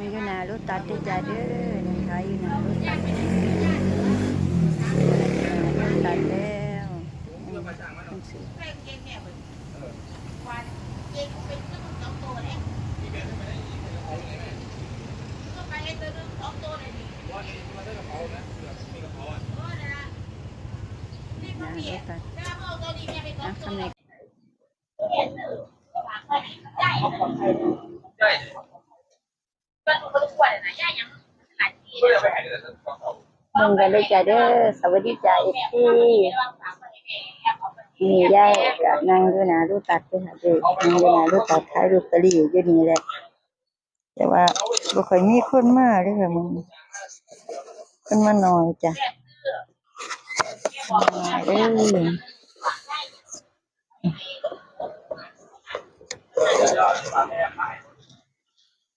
อยู่น้ารถตัดเด้จ้าเด้อนั่งขายอยู่น้ารถตัดรถตัดแล้วอืมต้องซื้อหน้ารถตัดนะคำไหน ใช่ มึงกันเลยจ้าเด้อสวัสดีจ้าเอกที่มียายก็นั่งอยู่หน้ารถตัดเด้อค่ะเด้อนั่งอยู่หน้ารถตัดขายลอตเตอรี่อยู่นี่แหละ แต่ว่าบ่ค่อยมีคนมาเลยค่ะมึงคนมาหน้อยจ้ะน้อยเด้อ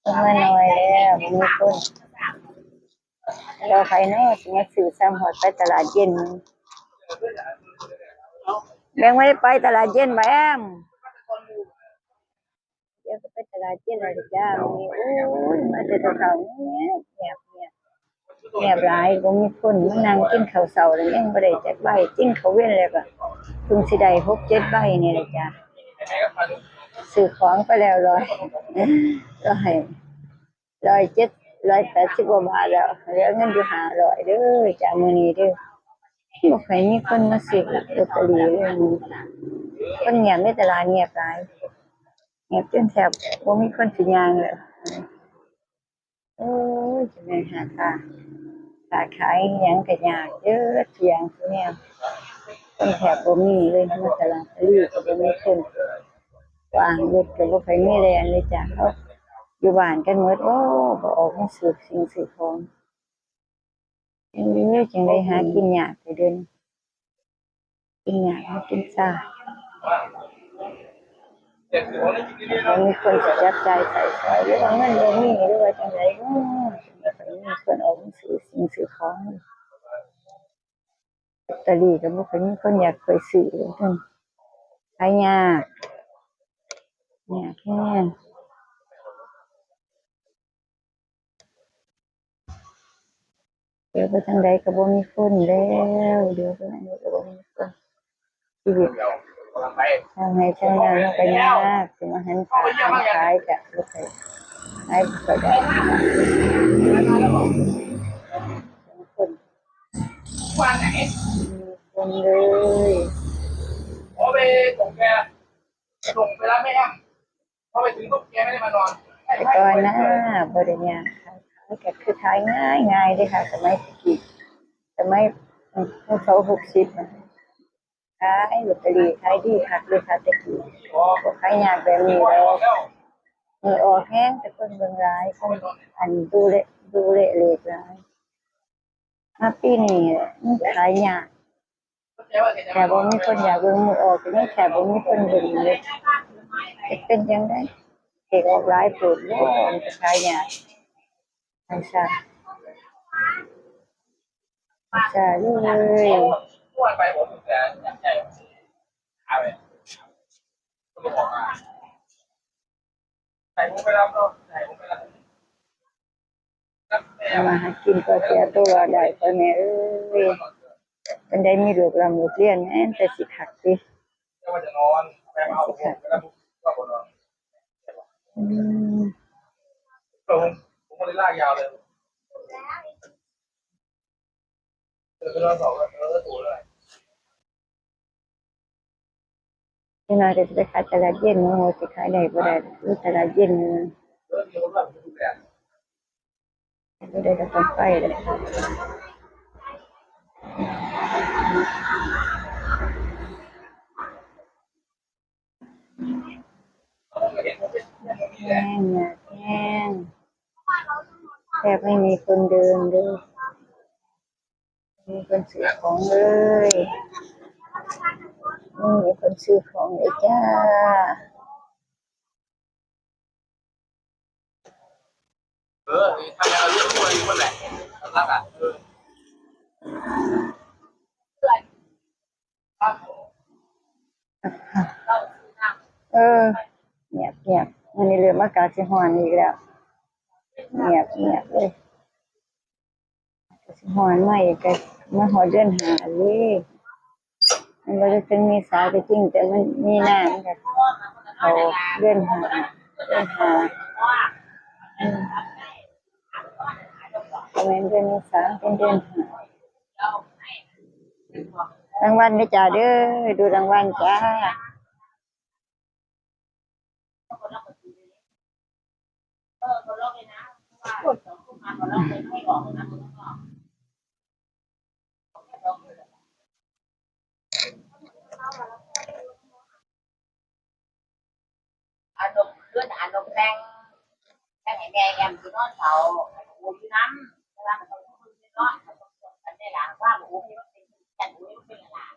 คนมาหน้อยแล้วมีคน ราใครเนาะสิมาซื้อซ้ำหอดไปตลาดเย็น แบงไม่ได้ไปตลาดเย็นบ่แอมเดี๋ยวไปตลาดเย็นเลยจ้ามีโอ้ยมาแต่เช้าเงียเงียบเงียบเงียบหลายบ่มีคนมานั่งกินข้าวเช้าแล้วยังบ่ได้จักใบกินข้าเว้นแล้วก็เพิ่งสิได้6 7ใบเนี่แหละจ้าซื้อของไปแล้วร้อยร้อยร้อยเจ็ด ร้อยแปดสิบกว่าบาทแล้วเหลือเงินอยู่ห้าร้อยเด้อจ้ามื้อนี้เด้อบ่ค่อยมีคนมาซื้อลอตเตอรี่เลยมื้อนี้คนเงียบในตลาดเงียบหลายเงียบจนแทบบ่มีคนสิย่างเลยโอ้ยจะแม่นหาค่าค่าขายอิหยังก็ยากเยอะเสียงซุแนวคนแทบบ่มีเลยมาตลาดตะลีก็บ่มีคนวางรถก็บ่ค่อยมีแรงเลยจ้ะเขา อยู่บ้านกันหมดโอ้บ่ออกมาซื้อสิ่งซื้อของจังเลยจังได้หากินหยากไปเดินกินหยากหากินซาเด็กหัวนี่กินเรื่อยมันมีคนจะจับใจใส่ซอยหรือว่าเงินบ่มีหรือว่าจังไดก็มีคนออกมาซื้อสิ่งซื้อของลอตเตอรี่ก็บ่เคยมีคนอยากเคยซื้อเลยท่านขายยากยากแค่ เดี๋ยวไปทางใดก็บ่มีคนแล้ว เดี๋ยวไปทางใดก็บ่มีคนชีวิตทางให้ทางนั้นมันก็ยากถึงมาหันขายทางขายจะบ่เคยขายบ่ค่อยได้คนวันไหนคนเลยพอไปส่งแกส่งไปรับแม่พอไปถึงปุ๊บแกไม่ได้มานอนแต่ก่อนนะบริญญางขายขายก็คือขายง่ายง่ายเลยค่ะสมัยตะกี้สมัยพวกเขาหกสิบอะขายลอตเตอรี่ขายดีคักเลยค่ะตะกี้พอบ่ขายยากแบบนี้แล้วมือออกแห้งแต่คนเบิ่งร้ายคนอันดูเละดูเละเละร้ายมาปีนี้มันขายยากแกว่าแกจะแต่บ่มีคนอยากเบิ่งมือออกก็ยังแค่บ่มีคนเบิ่งเลยเป็นจังได๋เด็กออกหลายปรดบ่มันจะขายยาก ใช่ใช่ใช่เลยม้วนไปผมแต่ใหญ่หาไปก็บอกมาใส่ผมไปรับเนาะใส่ผมไปรับรับแม่เอามาหากินก็เสียตัวได้พ่อแม่เอ้ยเป็นได้มีลูกลำลูกเรียนแม่นแต่สิคักติจะว่าจะนอนแม่มาเอาผม ไปรับก็คนนอนอืมผมผมก็เลยลากยาวเลยเออก็นอนสองเออตัวเลยที่น้อยก็จะไปขายตลาดเย็นมื้อสิขายได้บ่ได้หรือตลาดเย็นเออมีคนแบบดูแบบบ่ได้ก็ต้องไปเลยเห็นผมเป็นอย่ แทบไม่มีคนเดินเลยมีคนซื้อของเลยไม่มีคนซื้อของเลยจ้าเออทำงานเรื่องตัวเองมันแหละรักอะเออครับเออเงียบเงียบมันนี่เรื่องอากาศสิฮ้อนอีกแล้ว เงียบเงียบเลยก็สิหอนใหม่ก็มาหอเดือนหาเลยมันบ่ได้ถึงมีสาก็จริง แต่มันมีหน้ามันก็เขาเดือนหาเดือนหาอืมประมาณเดือนเมษาเป็นเดือนหารางวัลเด้อจ้าเด้อดูรางวัลจ้าอารมณ์เลื่อนอารมณ์แรงแรงแดงแอมที่นอนเสาโอ้ยน้ำเวลามันต้องคุยกันเนาะมันได้หลังว่าโอ้ยมันเป็นแต่โอ้ยมันเป็นหลัง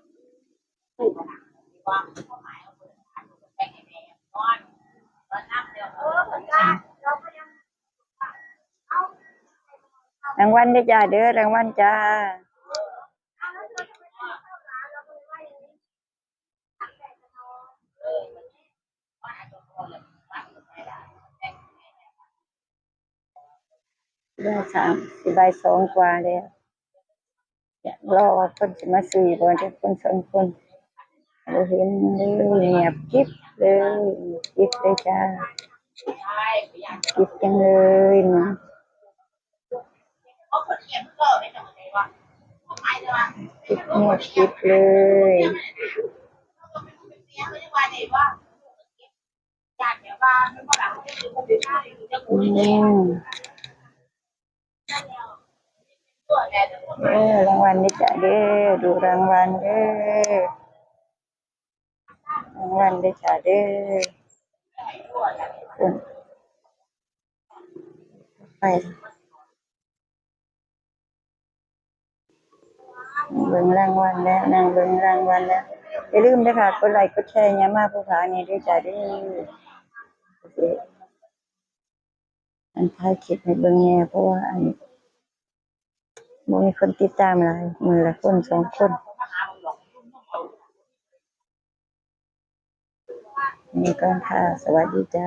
คือหลังที่ว่าความหมายของมันอารมณ์แรงแดงนอนตอนน้ำเดียวเออมันก็เราก็ยัง รางวัลเด้จ้าเด้อรางวัลจ้าเรื่องสามสิบใบสองกว่าแล้วอยากรอคนสิมาซื้อบ่ได้คนสองคนเราเห็นเลยเงียบกิ๊บเลยกิ๊บเลยจ้าใช่พยายามกิ๊บจังเลยนะ เพราะคนเขียนก็ไม่ต้องใจว่าความหมายเลยว่ากิ๊บเงียบกิ๊บเลยเสียไม่ได้ว่าเลยว่าอยากเดี๋ยวว่าไม่ว่าหลังจะดูเอจะอืคุยเนี่ยมตัวแม่เดี๋ยวเด้อรางวัลเด้จ้าเด้อดูรางวัลเด้อรางวัลเด้จ้าเด้อไป เบิ่งรางวัลแล้วนางเบิ่งรางวัลแล้วอย่าลืมนะคะกดไลค์กดแชร์เยมากผู้ขานี่ด้วยจ้าเด้อโอเคอันท้ายคลิปให้เบิ่งแน่เพราะว่าอันมีคนติดตามหลายมือละคนสองคนนี่ก่อนค่ะ สวัสดีจ้า